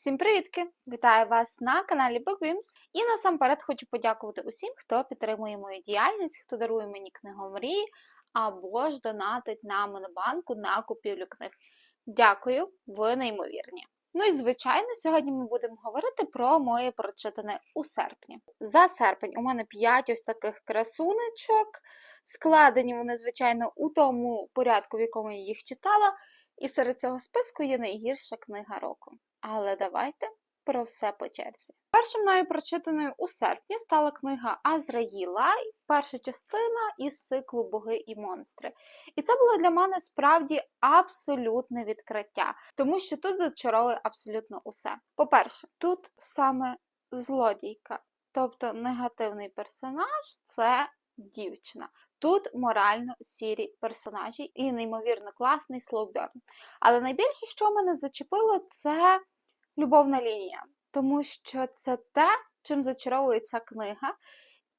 Всім привітки! Вітаю вас на каналі BookWims. І насамперед хочу подякувати усім, хто підтримує мою діяльність, хто дарує мені книгу мрії або ж донатить на монобанку на купівлю книг. Дякую, ви неймовірні. Ну і звичайно, сьогодні ми будемо говорити про моє прочитане у серпні. За серпень у мене 5 ось таких красунечок. Складені вони, звичайно, у тому порядку, в якому я їх читала. І серед цього списку є найгірша книга року. Але давайте про все по черзі. Першою мною прочитаною у серпні стала книга Азраїла, перша частина із циклу Боги і монстри. І це було для мене справді абсолютне відкриття, тому що тут зачаровує абсолютно усе. По-перше, тут саме злодійка, тобто негативний персонаж це дівчина. Тут морально сірі персонажі і неймовірно класний слоуберн. Але найбільше, що мене зачепило, це любовна лінія, тому що це те, чим зачаровується книга,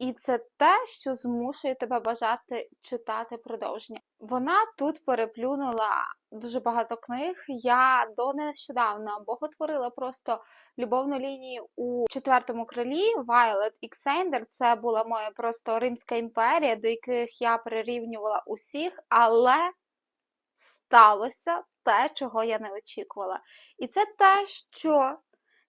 і це те, що змушує тебе бажати читати продовження. Вона тут переплюнула дуже багато книг. Я до нещодавно боготворила просто любовну лінію у четвертому крилі Violet і Ксендер. Це була моя просто Римська імперія, до яких я прирівнювала усіх, але сталося те, чого я не очікувала. І це те, що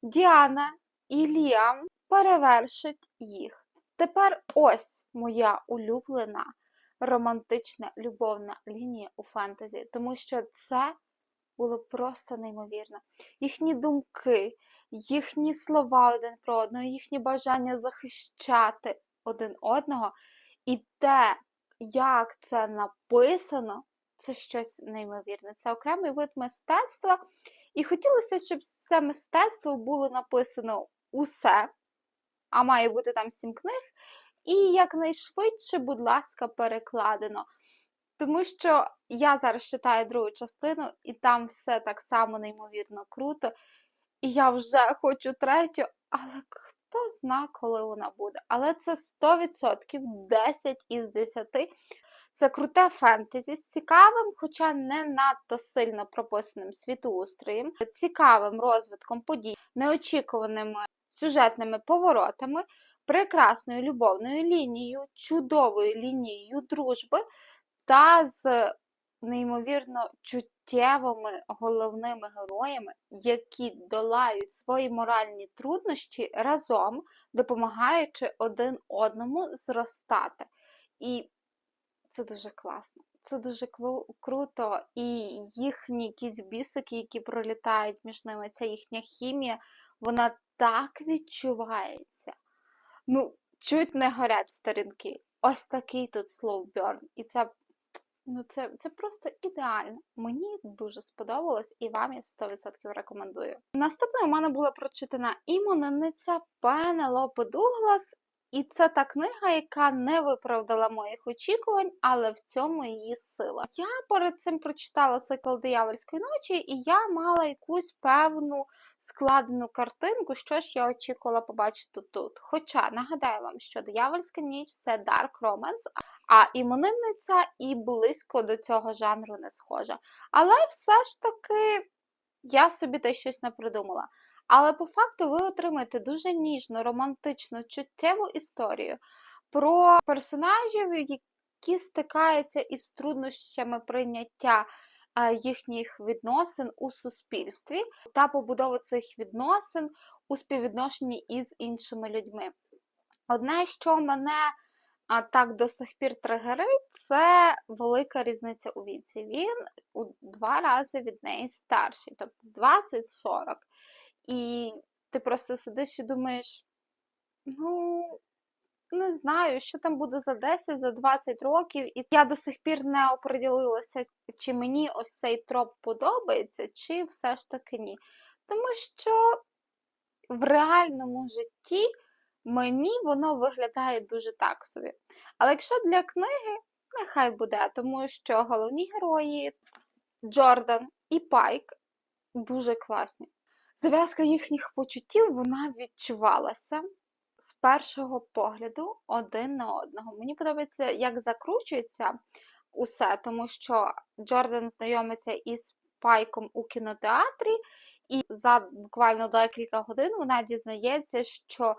Діана і Ліам перевершить їх. Тепер ось моя улюблена романтична любовна лінія у фентезі, тому що це було просто неймовірно. Їхні думки, їхні слова один про одного, їхнє бажання захищати один одного, і те, як це написано, це щось неймовірне. Це окремий вид мистецтва. І хотілося, щоб це мистецтво було написано усе, а має бути там сім книг, і якнайшвидше, будь ласка, перекладено. Тому що я зараз читаю другу частину, і там все так само неймовірно круто. І я вже хочу третю, але хто зна, коли вона буде. Але це 100% 10 із 10. Це круте фентезі з цікавим, хоча не надто сильно прописаним світоустроєм, цікавим розвитком подій, неочікуваними сюжетними поворотами, прекрасною любовною лінією, чудовою лінією дружби та з неймовірно чуттєвими головними героями, які долають свої моральні труднощі разом, допомагаючи один одному зростати. І це дуже класно. Це дуже круто. І їхні якісь бісики, які пролітають між ними, ця їхня хімія, вона так відчувається. Ну, чуть не горять сторінки. Ось такий тут слоуберн. І це ну, це, це просто ідеально. Мені дуже сподобалось і вам я 100% рекомендую. Наступною у мене була прочитана іменинниця Пенелопи Дуглас. І це та книга, яка не виправдала моїх очікувань, але в цьому її сила. Я перед цим прочитала цикл диявольської ночі, і я мала якусь певну складену картинку, що ж я очікувала побачити тут. Хоча нагадаю вам, що диявольська ніч це Dark Romance, а іменинниця і близько до цього жанру не схожа. Але все ж таки я собі те щось не придумала. Але по факту ви отримаєте дуже ніжну, романтичну, чуттєву історію про персонажів, які стикаються із труднощами прийняття їхніх відносин у суспільстві та побудови цих відносин у співвідношенні із іншими людьми. Одне, що мене а так до сих пір тригерить, це велика різниця у віці. Він у два рази від неї старший, тобто 20-40. І ти просто сидиш і думаєш, ну, не знаю, що там буде за 10, за 20 років, і я до сих пір не оприділилася, чи мені ось цей троп подобається, чи все ж таки ні. Тому що в реальному житті мені воно виглядає дуже так собі. Але якщо для книги, нехай буде, тому що головні герої Джордан і Пайк дуже класні. Зав'язка їхніх почуттів вона відчувалася з першого погляду один на одного. Мені подобається, як закручується усе, тому що Джордан знайомиться із Пайком у кінотеатрі, і за буквально декілька годин вона дізнається, що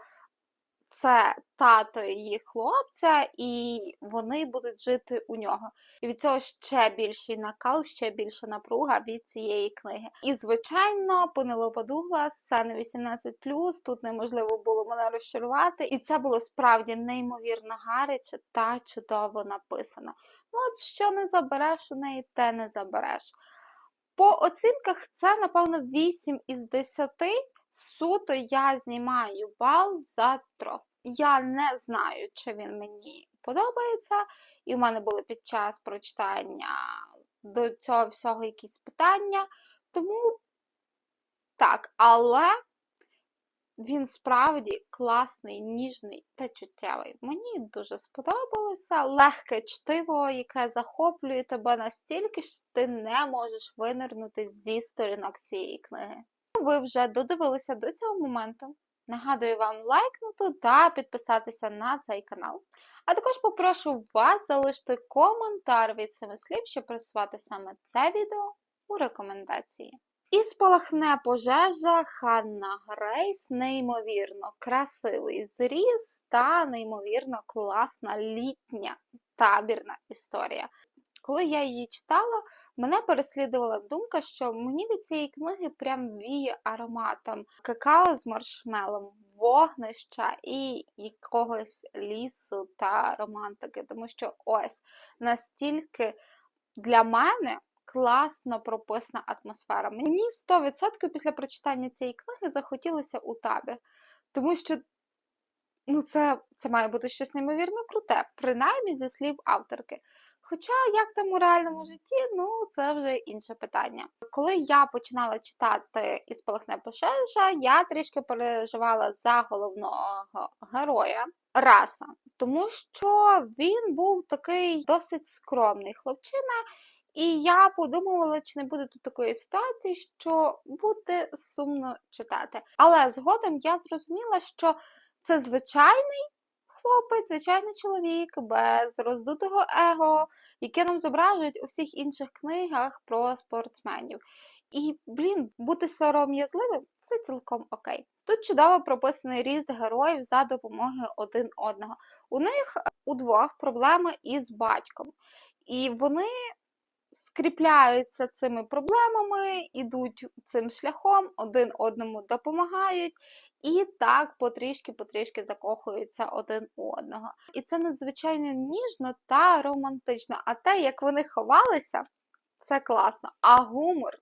це тато її хлопця, і вони будуть жити у нього. І від цього ще більший накал, ще більша напруга від цієї книги. І, звичайно, Пенелопа Дуглас, це не 18+, тут неможливо було мене розчарувати. І це було справді неймовірно гаряче та чудово написано. Ну, от що не забереш у неї, те не забереш. По оцінках це, напевно, 8 із 10. Суто я знімаю бал за трьох. Я не знаю, чи він мені подобається, і в мене були під час прочитання до цього всього якісь питання. Тому так, але він справді класний, ніжний та чуттєвий. Мені дуже сподобалося легке чтиво, яке захоплює тебе настільки, що ти не можеш винирнути зі сторінок цієї книги. Ви вже додивилися до цього моменту. Нагадую вам лайкнути та підписатися на цей канал. А також попрошу вас залишити коментар від цими слів, щоб просувати саме це відео у рекомендації. І спалахне пожежа Ханна Грейс, неймовірно красивий зріз та неймовірно класна літня табірна історія. Коли я її читала, мене переслідувала думка, що мені від цієї книги прям віє ароматом какао з маршмелом, вогнища і якогось лісу та романтики. Тому що ось настільки для мене класно прописана атмосфера. Мені 100% після прочитання цієї книги захотілося у табір. Тому що ну, це, це має бути щось неймовірно круте, принаймні зі слів авторки. Хоча, як там у реальному житті, ну це вже інше питання. Коли я починала читати із Спалахне пожежа, я трішки переживала за головного героя Раса, тому що він був такий досить скромний хлопчина. І я подумувала, чи не буде тут такої ситуації, що буде сумно читати. Але згодом я зрозуміла, що це звичайний хлопець, звичайний чоловік без роздутого его, яке нам зображують у всіх інших книгах про спортсменів. І, блін, бути сором'язливим це цілком окей. Тут чудово прописаний ріст героїв за допомогою один одного. У них у двох проблеми із батьком. І вони скріпляються цими проблемами, ідуть цим шляхом, один одному допомагають, і так потрішки-потрішки закохуються один у одного. І це надзвичайно ніжно та романтично. А те, як вони ховалися, це класно. А гумор.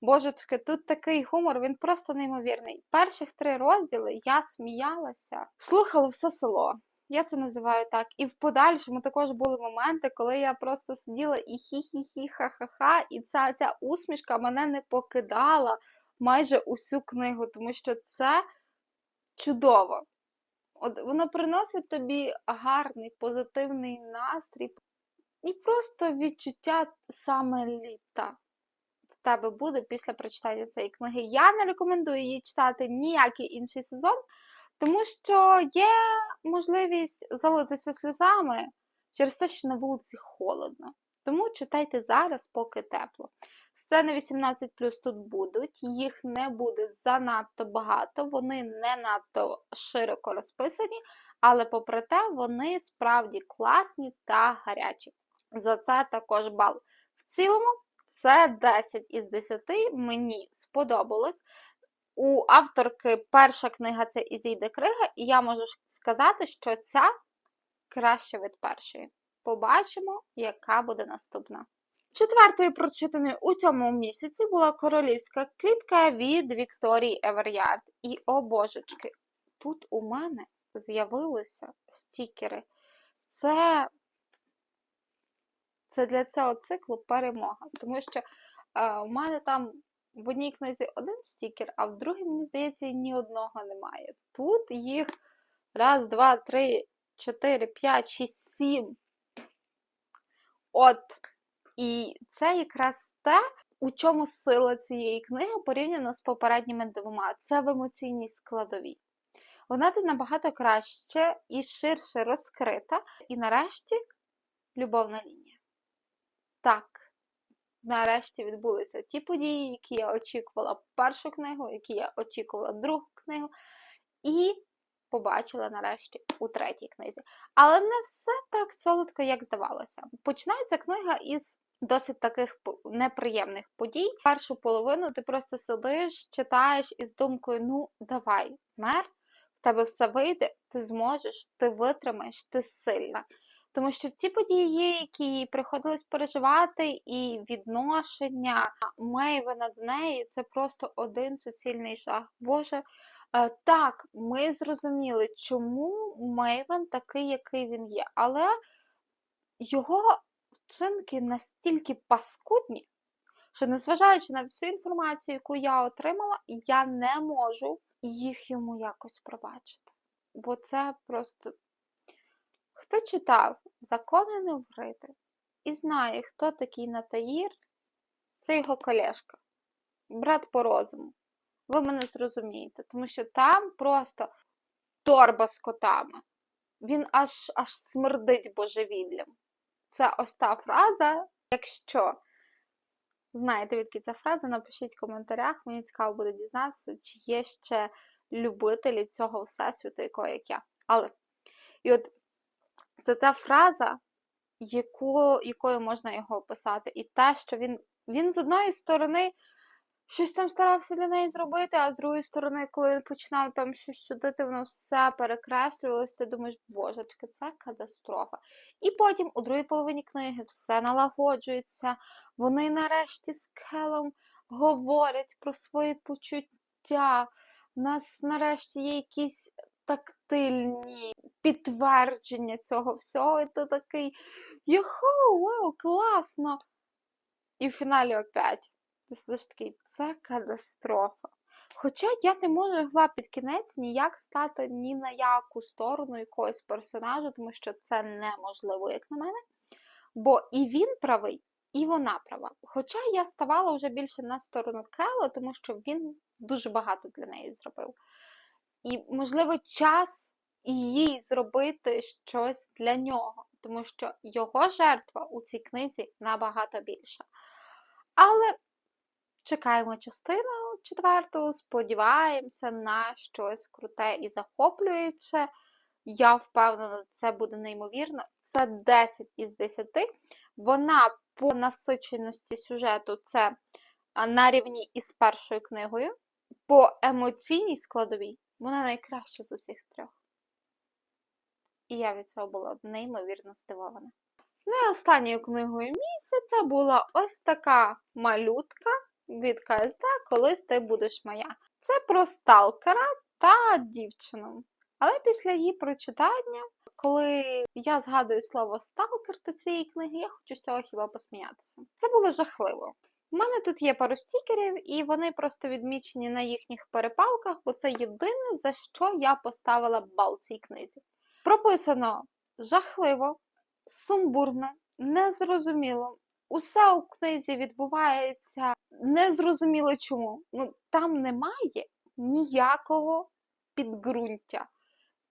Божечки, тут такий гумор, він просто неймовірний. Перших три розділи я сміялася, слухала все село. Я це називаю так. І в подальшому також були моменти, коли я просто сиділа і хі-хі-хі, ха-ха-ха, і ця, ця усмішка мене не покидала майже усю книгу, тому що це чудово. От Воно приносить тобі гарний, позитивний настрій і просто відчуття саме літа в тебе буде після прочитання цієї книги. Я не рекомендую її читати ніякий інший сезон. Тому що є можливість залитися сльозами через те, що на вулиці холодно. Тому читайте зараз, поки тепло. Сцени 18 тут будуть, їх не буде занадто багато, вони не надто широко розписані, але, попри те, вони справді класні та гарячі. За це також бал. В цілому, це 10 із 10 мені сподобалось. У авторки перша книга це Ізійде Крига, і я можу сказати, що ця краще від першої. Побачимо, яка буде наступна. Четвертою прочитаною у цьому місяці була королівська клітка від Вікторії Еверярд. І, о божечки, тут у мене з'явилися стікери. Це це для цього циклу перемога. Тому що е, у мене там в одній книзі один стікер, а в другій, мені здається, ні одного немає. Тут їх раз, два, три, чотири, п'ять, шість, сім. От. І це якраз те, у чому сила цієї книги порівняно з попередніми двома. Це в емоційній складовій. Вона тут набагато краще і ширше розкрита. І нарешті любовна лінія. Так, нарешті відбулися ті події, які я очікувала першу книгу, які я очікувала другу книгу, і побачила нарешті у третій книзі. Але не все так солодко, як здавалося. Починається книга із досить таких неприємних подій. Першу половину ти просто сидиш, читаєш із думкою: ну, давай, мер, в тебе все вийде, ти зможеш, ти витримаєш, ти сильна. Тому що ці події, які їй приходилось переживати, і відношення Мейвена до неї це просто один суцільний жах. Боже, е, так, ми зрозуміли, чому Мейвен такий, який він є, але його вчинки настільки паскудні, що незважаючи на всю інформацію, яку я отримала, я не можу їх йому якось пробачити. Бо це просто. Хто читав Закони Неврити і знає, хто такий Натаїр, це його колешка, брат по розуму. Ви мене зрозумієте, тому що там просто торба з котами. Він аж, аж смердить божевіллям. Це ось та фраза. Якщо знаєте, відки ця фраза, напишіть в коментарях. Мені цікаво буде дізнатися, чи є ще любителі цього всесвіту, якого як я. Але і от це та фраза, яку, якою можна його описати. І те, що він, він з одної сторони щось там старався для неї зробити, а з другої сторони, коли він починав там щось чудити, воно все перекреслювалося, ти думаєш, божечки, це катастрофа. І потім у другій половині книги все налагоджується. Вони нарешті з Келом говорять про свої почуття. У нас нарешті є якісь тактильні підтвердження цього всього, і ти такий Йоху, вау, класно! І в фіналі опять. Ти сидиш такий, це катастрофа. Хоча я не можу гла під кінець ніяк стати ні на яку сторону якогось персонажа, тому що це неможливо, як на мене. Бо і він правий, і вона права. Хоча я ставала вже більше на сторону Кела, тому що він дуже багато для неї зробив. І, можливо, час їй зробити щось для нього, тому що його жертва у цій книзі набагато більша. Але чекаємо частину четверту, сподіваємося на щось круте і захоплююче. Я впевнена, це буде неймовірно. Це 10 із 10. Вона по насиченості сюжету це на рівні із першою книгою. По емоційній складовій вона найкраща з усіх трьох. І я від цього була неймовірно здивована. Ну і останньою книгою місяця була ось така малютка від КСД Колись ти будеш моя. Це про сталкера та дівчину. Але після її прочитання, коли я згадую слово сталкер до цієї книги, я хочу з цього хіба посміятися. Це було жахливо. У мене тут є пару стікерів, і вони просто відмічені на їхніх перепалках, бо це єдине, за що я поставила бал цій книзі. Прописано жахливо, сумбурно, незрозуміло. Усе у книзі відбувається незрозуміло чому. Ну, там немає ніякого підґрунтя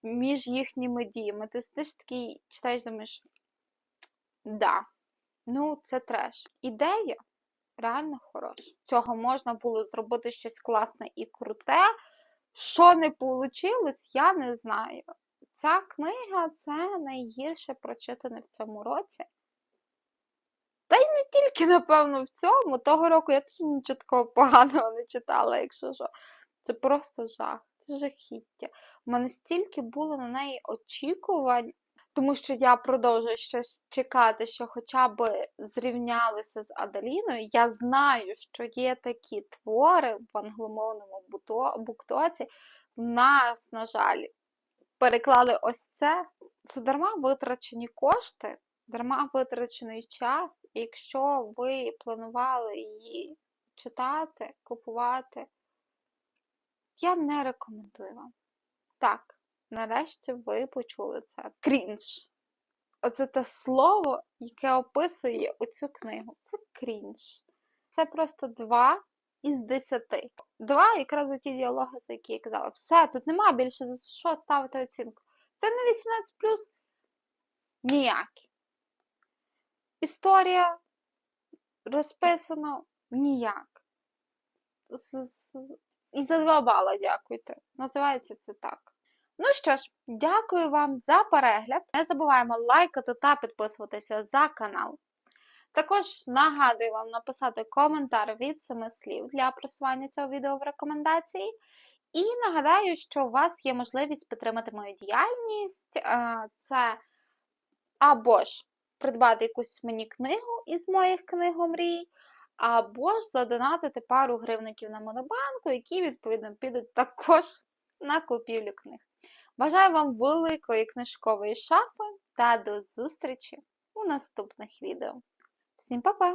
між їхніми діями. Ти сидиш такий, читаєш, думаєш, да, ну це треш. Ідея реально хороша. Цього можна було зробити щось класне і круте. Що не вийшло, я не знаю. Ця книга це найгірше прочитане в цьому році. Та й не тільки, напевно, в цьому. Того року я теж нічого поганого не читала, якщо що. Це просто жах, це жахіття. У мене стільки було на неї очікувань, тому що я продовжую щось чекати, що хоча б зрівнялося з Аделіною. Я знаю, що є такі твори в англомовному буктоці. В нас, на жаль, переклали ось це. Це дарма витрачені кошти, дарма витрачений час. І якщо ви планували її читати, купувати, я не рекомендую вам. Так, нарешті ви почули це. Крінж. Оце те слово, яке описує оцю книгу. Це крінж. Це просто два із десяти. Два якраз за ті діалоги, за які я казала. Все, тут нема більше за що ставити оцінку. Це не 18 ніякі. Історія розписано ніяк. І за 2 бала дякуйте. Називається це так. Ну що ж, дякую вам за перегляд. Не забуваємо лайкати та підписуватися за канал. Також нагадую вам написати коментар від семи слів для просування цього відео в рекомендації. І нагадаю, що у вас є можливість підтримати мою діяльність. Е, Це або ж придбати якусь мені книгу із моїх книгомрій, або ж задонатити пару гривників на монобанку, які, відповідно, підуть також на купівлю книг. Бажаю вам великої книжкової шафи та до зустрічі у наступних відео. Всім па-па!